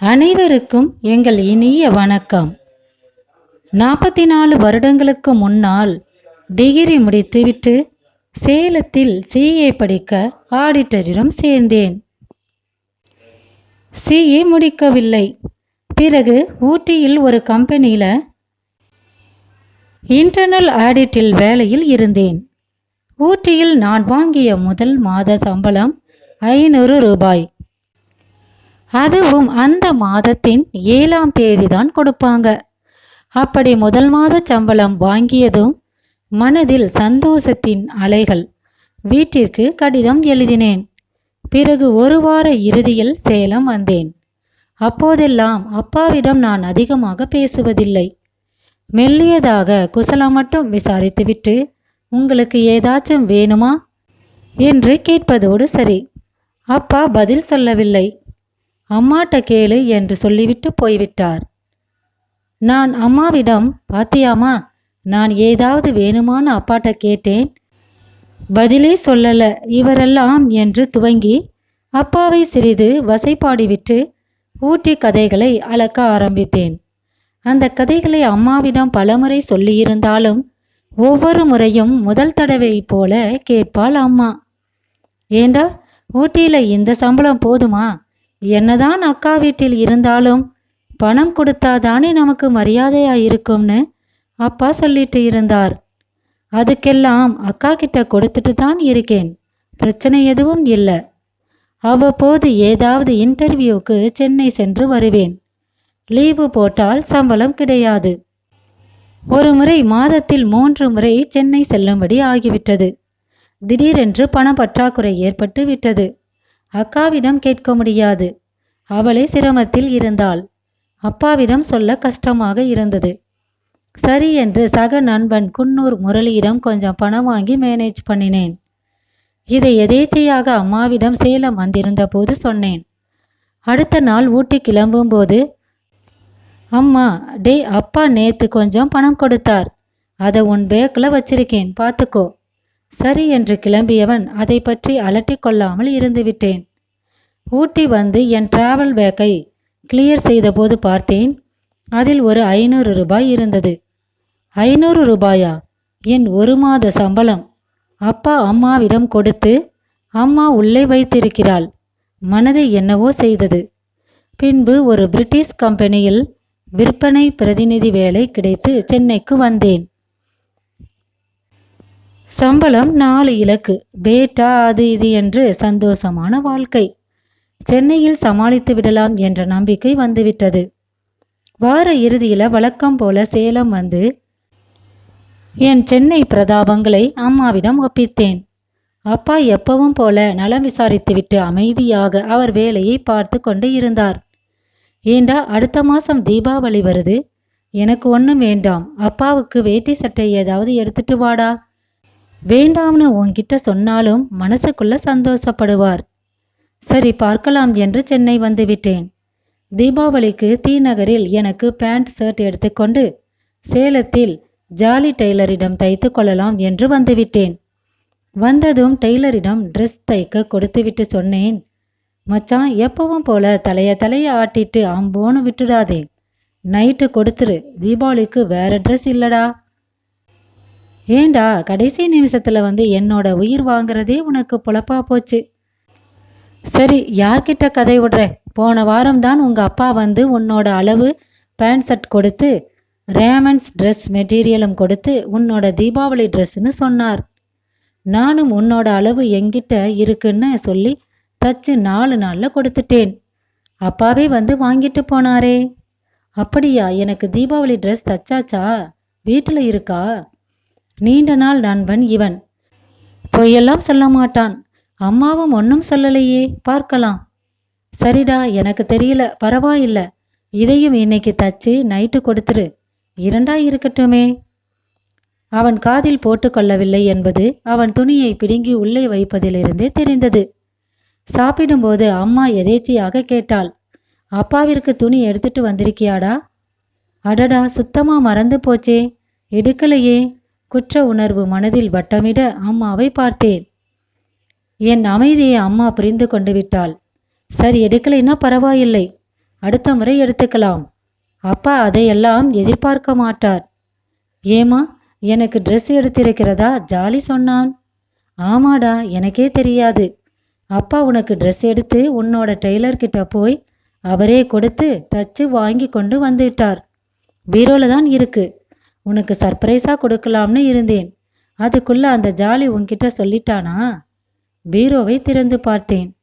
அனைவருக்கும் எங்கள் இனிய வணக்கம். நாற்பத்தி நாலு வருடங்களுக்கு முன்னால் டிகிரி முடித்துவிட்டு சேலத்தில் சிஏ படிக்க ஆடிட்டரிடம் சேர்ந்தேன். சிஏ முடிக்கவில்லை. பிறகு ஊட்டியில் ஒரு கம்பெனியில் இன்டர்னல் ஆடிட்டில் வேலையில் இருந்தேன். ஊட்டியில் நான் வாங்கிய முதல் மாத சம்பளம் ஐநூறு ரூபாய். அதுவும் அந்த மாதத்தின் ஏழாம் தேதி தான் கொடுப்பாங்க. அப்படி முதல் மாத சம்பளம் வாங்கியதும் மனதில் சந்தோஷத்தின் அலைகள் வீட்டிற்கு கடிதம் எழுதினேன். பிறகு ஒரு வார இறுதியில் சேலம் வந்தேன். அப்போதெல்லாம் அப்பாவிடம் நான் அதிகமாக பேசுவதில்லை. மெல்லியதாக குசலம் மட்டும் விசாரித்துவிட்டு உங்களுக்கு ஏதாச்சும் வேணுமா? என்று கேட்பதோடு சரி. அப்பா பதில் சொல்லவில்லை. அம்மாட்ட கேளு என்று சொல்லிவிட்டு போய்விட்டார். நான் அம்மாவிடம் பாத்தியாமா நான் ஏதாவது வேணுமான்னு அப்பாட்ட கேட்டேன். பதிலே சொல்லல இவரெல்லாம் என்று துவங்கி அப்பாவை சிறிது வசைப்பாடிவிட்டு ஊட்டி கதைகளை அளக்க ஆரம்பித்தேன். அந்த கதைகளை அம்மாவிடம் பலமுறை சொல்லியிருந்தாலும் ஒவ்வொரு முறையும் முதல் தடவை போல கேட்பாள் அம்மா. ஏண்டா ஊட்டியில் இந்த சம்பளம் போதுமா? என்னதான் அக்கா வீட்டில் இருந்தாலும் பணம் கொடுத்தாதானே நமக்கு மரியாதையா இருக்கும்னு அப்பா சொல்லிட்டு இருந்தார். அதுக்கெல்லாம் அக்கா கிட்ட கொடுத்துட்டு தான் இருக்கேன். பிரச்சனை எதுவும் இல்லை. அவ்வப்போது ஏதாவது இன்டர்வியூக்கு சென்னை சென்று வருவேன். லீவு போட்டால் சம்பளம் கிடையாது. ஒரு முறை மாதத்தில் மூன்று முறை சென்னை செல்லும்படி ஆகிவிட்டது. திடீரென்று பண பற்றாக்குறை ஏற்பட்டு விட்டது. அக்காவிடம் கேட்க முடியாது. அவளே சிரமத்தில் இருந்தாள். அப்பாவிடம் சொல்ல கஷ்டமாக இருந்தது. சரி என்று சக நண்பன் குன்னூர் முரளியிடம் கொஞ்சம் பணம் வாங்கி மேனேஜ் பண்ணினேன். இதை எதேச்சையாக அம்மாவிடம் சேலம் வந்திருந்த போது சொன்னேன். அடுத்த நாள் ஊட்டி கிளம்பும்போது அம்மா டே அப்பா நேத்து கொஞ்சம் பணம் கொடுத்தார். அதை உன் பேக்கில் வச்சிருக்கேன். பார்த்துக்கோ. சரி என்று கிளம்பியவன் அதை பற்றி அலட்டிக் கொள்ளாமல் இருந்துவிட்டேன். ஊட்டி வந்து என் டிராவல் பேக்கை கிளியர் செய்தபோது பார்த்தேன் அதில் ஒரு ஐநூறு ரூபாய் இருந்தது. ஐநூறு ரூபாயா? என் ஒரு மாத சம்பளம். அப்பா அம்மாவிடம் கொடுத்து அம்மா உள்ளே வைத்திருக்கிறாள். மனதை என்னவோ செய்தது. பின்பு ஒரு பிரிட்டிஷ் கம்பெனியில் விற்பனை பிரதிநிதி வேலை கிடைத்து சென்னைக்கு வந்தேன். சம்பளம் நாலு இலக்கு. பேட்டா அது இது என்று சந்தோஷமான வாழ்க்கை. சென்னையில் சமாளித்து விடலாம் என்ற நம்பிக்கை வந்துவிட்டது. வார இறுதியில வழக்கம் போல சேலம் வந்து என் சென்னை பிரதாபங்களை அம்மாவிடம் ஒப்பித்தேன். அப்பா எப்பவும் போல நலம் விசாரித்துவிட்டு அமைதியாக அவர் வேலையை பார்த்து கொண்டு இருந்தார். ஏண்டா அடுத்த மாசம் தீபாவளி வருது? எனக்கு ஒன்றும் வேண்டாம். அப்பாவுக்கு வேட்டி சட்டை ஏதாவது எடுத்துட்டு வாடா. வேண்டாம்னு உன்கிட்ட சொன்னாலும் மனசுக்குள்ள சந்தோஷப்படுவார். சரி பார்க்கலாம் என்று சென்னை வந்துவிட்டேன். தீபாவளிக்கு தீ நகரில் எனக்கு பேண்ட் ஷர்ட் எடுத்துக்கொண்டு சேலத்தில் ஜாலி டெய்லரிடம் தைத்து கொள்ளலாம் என்று வந்துவிட்டேன். வந்ததும் டெய்லரிடம் ட்ரெஸ் தைக்க கொடுத்துவிட்டு சொன்னேன். மச்சான் எப்பவும் போல தலைய தலைய ஆட்டிட்டு அம்போன்னு விட்டுடாதே. நைட்டு கொடுத்துரு தீபாவளிக்கு வேற ட்ரெஸ் இல்லடா. ஏண்டா கடைசி நிமிஷத்துல வந்து என்னோட உயிர் வாங்குறதே உனக்கு பொழப்பா போச்சு. சரி யார்கிட்ட கதை விடுற? போன வாரம் தான் உங்க அப்பா வந்து உன்னோட அளவு பேண்ட் ஷர்ட் கொடுத்து ரேமன்ஸ் ட்ரெஸ் மெட்டீரியலும் கொடுத்து உன்னோட தீபாவளி ட்ரெஸ்ஸுன்னு சொன்னார். நானும் உன்னோட அளவு எங்கிட்ட இருக்குன்னு சொல்லி தச்சு நாலு நாளில் கொடுத்துட்டேன். அப்பாவே வந்து வாங்கிட்டு போனாரே. அப்படியா எனக்கு தீபாவளி ட்ரெஸ் தச்சாச்சா? வீட்டில் இருக்கா? நீண்ட நாள் நண்பன் இவன். பொய்யெல்லாம் சொல்ல மாட்டான் அம்மாவும் ஒன்றும் சொல்லலையே பார்க்கலாம். சரிடா எனக்கு தெரியல பரவாயில்ல. இதையும் இன்னைக்கு தச்சு நைட்டு கொடுத்துரு. இரண்டா இருக்கட்டுமே. அவன் காதில் போட்டுக்கொள்ளவில்லை என்பது அவன் துணியை பிடுங்கி உள்ளே வைப்பதிலிருந்தே தெரிந்தது. சாப்பிடும்போது அம்மா எதேச்சையாக கேட்டாள். அப்பாவிற்கு துணி எடுத்துட்டு வந்திருக்கியாடா? அடடா சுத்தமா மறந்து போச்சே. எடுக்கலையே. குற்ற உணர்வு மனதில் வட்டமிட அம்மாவை பார்த்தேன். என் அமைதியை அம்மா புரிந்து கொண்டு விட்டாள். சரி எடுக்கலைன்னா பரவாயில்லை. அடுத்த முறை எடுத்துக்கலாம். அப்பா அதையெல்லாம் எதிர்பார்க்க மாட்டார். ஏமா எனக்கு ட்ரெஸ் எடுத்திருக்கிறதா? ஜாலி சொன்னான். ஆமாடா எனக்கே தெரியாது. அப்பா உனக்கு ட்ரெஸ் எடுத்து உன்னோட டெய்லர்கிட்ட போய் அவரே கொடுத்து தச்சு வாங்கி கொண்டு வந்துவிட்டார் பீரோல தான் இருக்கு. உனக்கு சர்ப்ரைஸாக கொடுக்கலாம்னு இருந்தேன். அதுக்குள்ள அந்த ஜாலி உன்கிட்ட சொல்லிட்டானா? பீரோவை திறந்து பார்த்தேன்.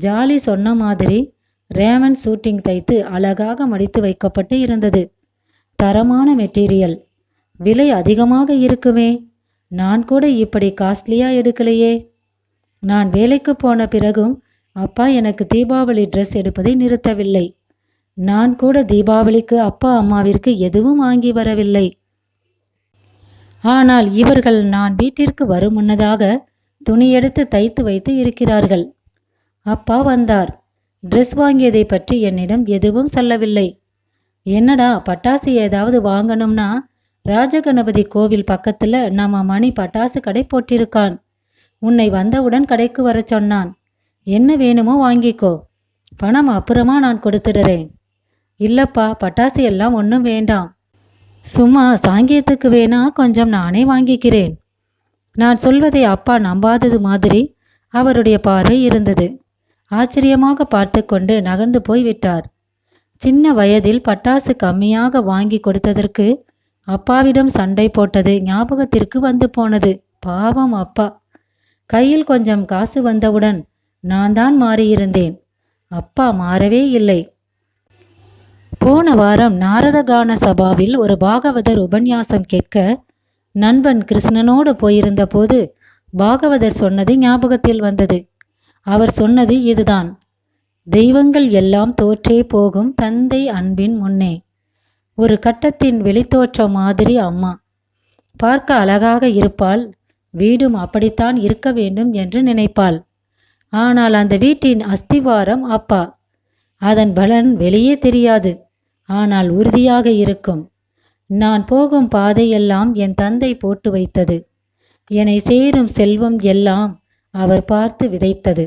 ஜாலி சொன்ன மாதிரி ரேமன் ஷூட்டிங் தைத்து அழகாக மடித்து வைக்கப்பட்டு இருந்தது. தரமான மெட்டீரியல். விலை அதிகமாக இருக்குமே. நான் கூட இப்படி காஸ்ட்லியா எடுக்கலையே. நான் வேலைக்கு போன பிறகும் அப்பா எனக்கு தீபாவளி ட்ரெஸ் எடுப்பதை நிறுத்தவில்லை. நான் கூட தீபாவளிக்கு அப்பா அம்மாவிற்கு எதுவும் வாங்கி வரவில்லை. ஆனால் இவர்கள் நான் வீட்டிற்கு வரும் முன்னதாக துணி எடுத்து தைத்து வைத்து இருக்கிறார்கள். அப்பா வந்தார். ட்ரெஸ் வாங்கியதை பற்றி என்னிடம் எதுவும் சொல்லவில்லை. என்னடா பட்டாசு ஏதாவது வாங்கணும்னா ராஜகணபதி கோவில் பக்கத்துல நம்ம மணி பட்டாசு கடை போட்டிருக்கான். உன்னை வந்தவுடன் கடைக்கு வர சொன்னான். என்ன வேணுமோ வாங்கிக்கோ. பணம் அப்புறமா நான் கொடுத்துடுறேன். இல்லப்பா பட்டாசு எல்லாம் ஒன்றும் வேண்டாம். சும்மா சாங்கியத்துக்கு வேணா கொஞ்சம் நானே வாங்கிக்கிறேன். நான் சொல்வதை அப்பா நம்பாதது மாதிரி அவருடைய பார்வை இருந்தது. ஆச்சரியமாக பார்த்து கொண்டு நகர்ந்து போய் விட்டார் சின்ன வயதில் பட்டாசு கம்மியாக வாங்கி கொடுத்ததற்கு அப்பாவிடம் சண்டை போட்டது ஞாபகத்திற்கு வந்து போனது. பாவம் அப்பா. கையில் கொஞ்சம் காசு வந்தவுடன் நான் தான் மாறியிருந்தேன். அப்பா மாறவே இல்லை. போன வாரம் நாரதகான சபாவில் ஒரு பாகவதர் உபன்யாசம் கேட்க நண்பன் கிருஷ்ணனோடு போயிருந்த போது பாகவதர் சொன்னது ஞாபகத்தில் வந்தது. அவர் சொன்னது இதுதான். தெய்வங்கள் எல்லாம் தோற்றே போகும் தந்தை அன்பின் முன்னே. ஒரு கட்டத்தின் வெளித்தோற்ற மாதிரி அம்மா. பார்க்க அழகாக இருப்பாள். வீடும் அப்படித்தான் இருக்க வேண்டும் என்று நினைப்பாள். ஆனால் அந்த வீட்டின் அஸ்திவாரம் அப்பா. அதன் பலன் வெளியே தெரியாது. ஆனால் உறுதியாக இருக்கும். நான் போகும் பாதையெல்லாம் என் தந்தை போட்டு வைத்தது. என்னை சேரும் செல்வம் எல்லாம் அவர் பார்த்து விதைத்தது.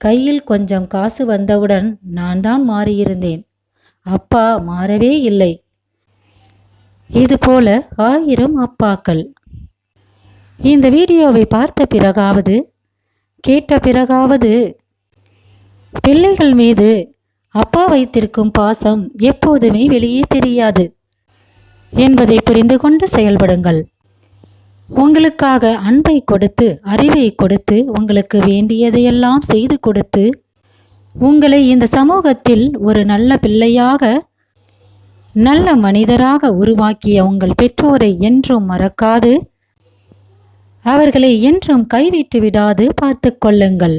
கையில் கொஞ்சம் காசு வந்தவுடன் நான் தான் மாறியிருந்தேன். அப்பா மாறவே இல்லை. இதுபோல ஆயிரம் அப்பாக்கள். இந்த வீடியோவை பார்த்த பிறகாவது கேட்ட பிறகாவது பிள்ளைகள் மீது அப்பா வைத்திருக்கும் பாசம் எப்போதுமே வெளியே தெரியாது. என்பதை புரிந்து கொண்டு செயல்படுங்கள். உங்களுக்காக அன்பை கொடுத்து அறிவை கொடுத்து உங்களுக்கு வேண்டியதையெல்லாம் செய்து கொடுத்து உங்களை இந்த சமூகத்தில் ஒரு நல்ல பிள்ளையாக நல்ல மனிதராக உருவாக்கிய உங்கள் பெற்றோரை என்றும் மறக்காது. அவர்களை என்றும் கைவிட்டு விடாது பார்த்து கொள்ளுங்கள்.